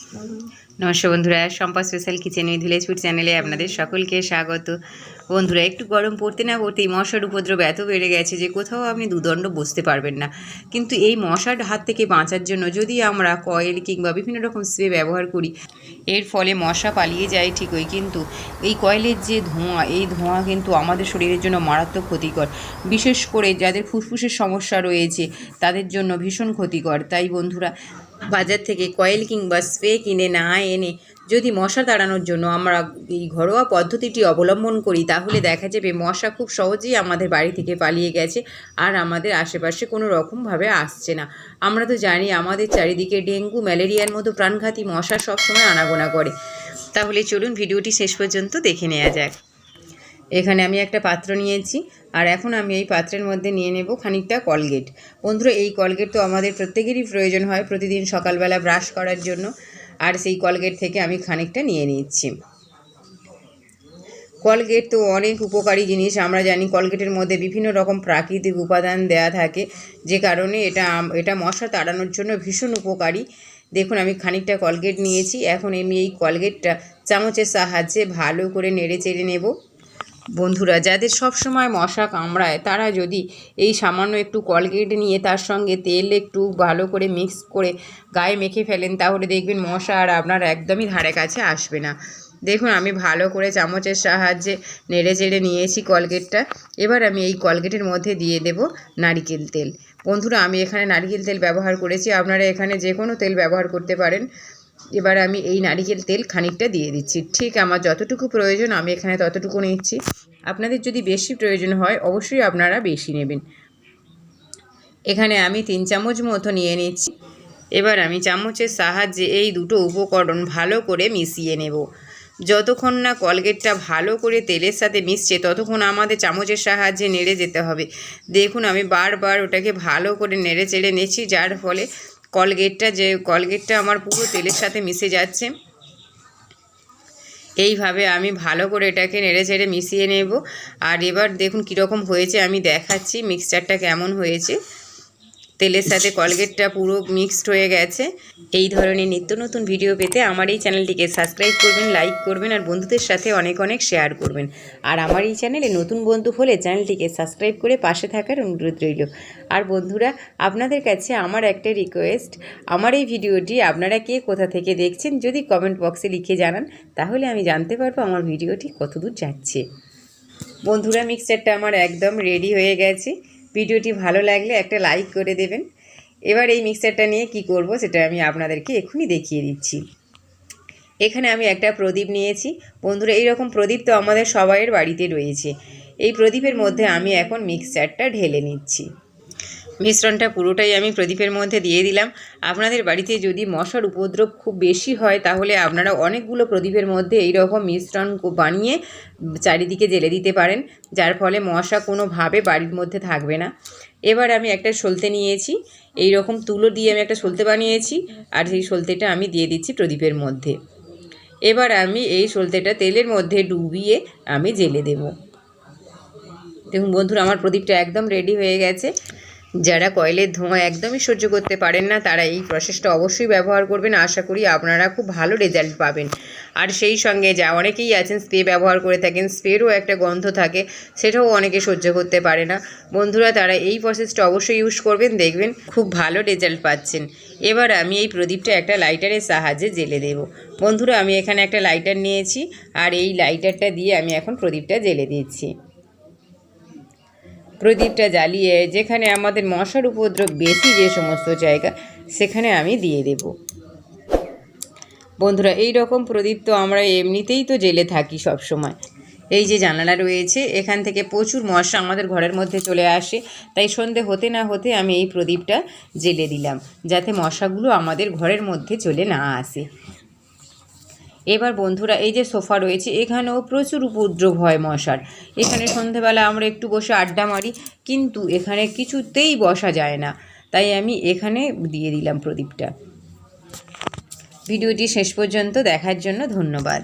নমস্কার বন্ধুরা Sampa special kitchen with village food চ্যানেলে আপনাদের সকলকে স্বাগত। বন্ধুরা, একটু গরম পড়তে না পড়তেই মশার উপদ্রব এত বেড়ে গেছে যে কোথাও আপনি দুদণ্ড বসতে পারবেন না। কিন্তু এই মশার হাত থেকে বাঁচার জন্য যদি আমরা কয়েল কিংবা বিভিন্ন রকম স্প্রে ব্যবহার করি, এর ফলে মশা পালিয়ে যায় ঠিকই। কিন্তু এই কয়েলের যে ধোঁয়া, এই ধোঁয়া কিন্তু আমাদের শরীরের জন্য মারাত্মক ক্ষতিকর। বিশেষ করে যাদের ফুসফুসের সমস্যা রয়েছে, তাদের জন্য ভীষণ ক্ষতিকর। তাই বন্ধুরা বাজার থেকে কয়েল কিংবা স্প্রে কিনে না এনে যদি মশা তাড়ানোর জন্য আমরা এই ঘরোয়া পদ্ধতিটি অবলম্বন করি, তাহলে দেখা যাবে মশা খুব সহজেই আমাদের বাড়ি থেকে পালিয়ে গেছে আর আমাদের আশেপাশে কোনো রকমভাবে আসছে না। আমরা তো জানি আমাদের চারিদিকে ডেঙ্গু, ম্যালেরিয়ার মতো প্রাণঘাতী মশা সবসময় আনাগোনা করে। তাহলে চলুন ভিডিওটি শেষ পর্যন্ত দেখে নেওয়া যাক। এখানে আমি একটা পাত্র নিয়েছি, আর এখন আমি এই পাত্রের মধ্যে নিয়ে নেব খানিকটা কলগেট। বন্ধুরা, এই কলগেট তো আমাদের প্রত্যেকেরই প্রয়োজন হয় প্রতিদিন সকালবেলা ব্রাশ করার জন্য, আর সেই কলগেট থেকে আমি খানিকটা নিয়ে নিচ্ছি। কলগেট তো অনেক উপকারী জিনিস, আমরা জানি কলগেটের মধ্যে বিভিন্ন রকম প্রাকৃতিক উপাদান দেয়া থাকে, যে কারণে এটা এটা মশা তাড়ানোর জন্য ভীষণ উপকারী। দেখুন, আমি খানিকটা কলগেট নিয়েছি, এখন আমি এই কলগেটটা চামচের সাহায্যে ভালো করে নেড়ে চেড়ে নেব। বন্ধুরা, যাদের সব সময় মশা কামড়ায়, তারা যদি এই সামান্য একটু কলগেট নিয়ে তার সঙ্গে তেল একটু ভালো করে মিক্স করে গায়ে মেখে ফেলেন, তাহলে দেখবেন মশা আর আপনার একদমই ধারে কাছে আসবে না। দেখুন, আমি ভালো করে চামচের সাহায্যে নেড়ে চেড়ে নিয়েছি কলগেটটা। এবার আমি এই কলগেটের মধ্যে দিয়ে দেব নারিকেল তেল। বন্ধুরা, আমি এখানে নারিকেল তেল ব্যবহার করেছি। আপনারা এখানে যে কোনো তেল ব্যবহার করতে পারেন। এবার আমি এই নারিকেল তেল খানিকটা দিয়ে দিচ্ছি। ঠিক আমার যতটুকু প্রয়োজন আমি এখানে ততটুকু নিচ্ছি। আপনাদের যদি বেশি প্রয়োজন হয়, অবশ্যই আপনারা বেশি নেবেন। এখানে আমি তিন চামচ মতো নিয়ে নিচ্ছি। এবার আমি চামচের সাহায্যে এই দুটো উপকরণ ভালো করে মিশিয়ে নেব। যতক্ষণ না কলগেটটা ভালো করে তেলের সাথে মিশছে, ততক্ষণ আমাদের চামচের সাহায্যে নেড়ে যেতে হবে। দেখুন, আমি বারবার ওটাকে ভালো করে নেড়ে চেড়ে নিচ্ছি, যার ফলে কলগেটটা যে কলগেটটা আমার পুরো তেলের সাথে মিশে যাচ্ছে। এইভাবে আমি ভালো করে এটাকে নেড়ে চেড়ে মিশিয়ে নেব। আর এবার দেখুন কীরকম হয়েছে, আমি দেখাচ্ছি মিক্সচারটা কেমন হয়েছে। তেলের সাথে কলগেটটা পুরো মিক্সড হয়ে গেছে। এই ধরনের নিত্য নতুন ভিডিও পেতে আমার এই চ্যানেলটিকে সাবস্ক্রাইব করবেন লাইক করবেন আর বন্ধুদের সাথে অনেক অনেক শেয়ার করবেন। আর আমার এই চ্যানেলে নতুন বন্ধু হলে চ্যানেলটিকে সাবস্ক্রাইব করে পাশে থাকার অনুরোধ রইল। আর বন্ধুরা আপনাদের কাছে আমার একটা রিকোয়েস্ট আমার এই ভিডিওটি আপনারা কে কোথা থেকে দেখছেন যদি কমেন্ট বক্সে লিখে জানান তাহলে আমি জানতে পারব আমার ভিডিওটি কতদূর যাচ্ছে। বন্ধুরা মিক্সচারটা আমার একদম রেডি হয়ে গেছে। ভিডিওটি ভালো লাগলে একটা লাইক করে দেবেন। এবার এই মিক্সচারটা নিয়ে কি করব সেটা আমি আপনাদেরকে এক্ষুনি দেখিয়ে দিচ্ছি। এখানে আমি একটা প্রদীপ নিয়েছি। বন্ধুরা এই রকম প্রদীপ তো আমাদের সবাইয়ের বাড়িতে রয়েছে। এই প্রদীপের মধ্যে আমি এখন মিক্সচারটা ঢেলে নিচ্ছি। মিশ্রণটা পুরোটাই আমি প্রদীপের মধ্যে দিয়ে দিলাম। আপনাদের বাড়িতে যদি মশার উপদ্রব খুব বেশি হয়, তাহলে আপনারা অনেকগুলো প্রদীপের মধ্যে এই রকম মিশ্রণ বানিয়ে চারিদিকে জেলে দিতে পারেন। যার ফলে মশা কোনোভাবে বাড়ির মধ্যে থাকবে না। এবার আমি একটা সলতে নিয়েছি। এই রকম তুলো দিয়ে আমি একটা সলতে বানিয়েছি আর সেই সলতেটা আমি দিয়ে দিচ্ছি প্রদীপের মধ্যে। এবার আমি এই সলতেটা তেলের মধ্যে ডুবিয়ে আমি জেলে দেবো। দেখুন বন্ধুরা, আমার প্রদীপটা একদম রেডি হয়ে গেছে। যারা কয়েলের ধোঁয়া একদমই সহ্য করতে পারেন না, তারা এই প্রসেসটা অবশ্যই ব্যবহার করবেন। আশা করি আপনারা খুব ভালো রেজাল্ট পাবেন। আর সেই সঙ্গে যা অনেকেই আছেন, স্প্রে ব্যবহার করে থাকেন, স্প্রেরও একটা গন্ধ থাকে, সেটাও অনেকে সহ্য করতে পারে না। বন্ধুরা, তারা এই প্রসেসটা অবশ্যই ইউজ করবেন, দেখবেন খুব ভালো রেজাল্ট পাচ্ছেন। এবার আমি এই প্রদীপটা একটা লাইটারের সাহায্যে জেলে দেব। বন্ধুরা, আমি এখানে একটা লাইটার নিয়েছি, আর এই লাইটারটা দিয়ে আমি এখন প্রদীপটা জেলে দিচ্ছি। প্রদীপটা জ্বালিয়ে যেখানে আমাদের মশার উপদ্রব বেশি যে সমস্ত জায়গা, সেখানে আমি দিয়ে দেব। বন্ধুরা এই রকম প্রদীপ তো আমরা এমনিতেই তো জেলে থাকি সব সময় এই যে জানালা রয়েছে, এখান থেকে প্রচুর মশা আমাদের ঘরের মধ্যে চলে আসে। তাই সন্ধে হতে না হতে আমি এই প্রদীপটা জেলে দিলাম, যাতে মশাগুলো আমাদের ঘরের মধ্যে চলে না আসে। এবার বন্ধুরা, এই যে সোফা রয়েছে, এখানেও প্রচুর উপদ্রব হয় মশার। এখানে সন্ধেবেলা আমরা একটু বসে আড্ডা মারি, কিন্তু এখানে কিছুতেই বসা যায় না। তাই আমি এখানে দিয়ে দিলাম প্রদীপটা। ভিডিওটি শেষ পর্যন্ত দেখার জন্য ধন্যবাদ।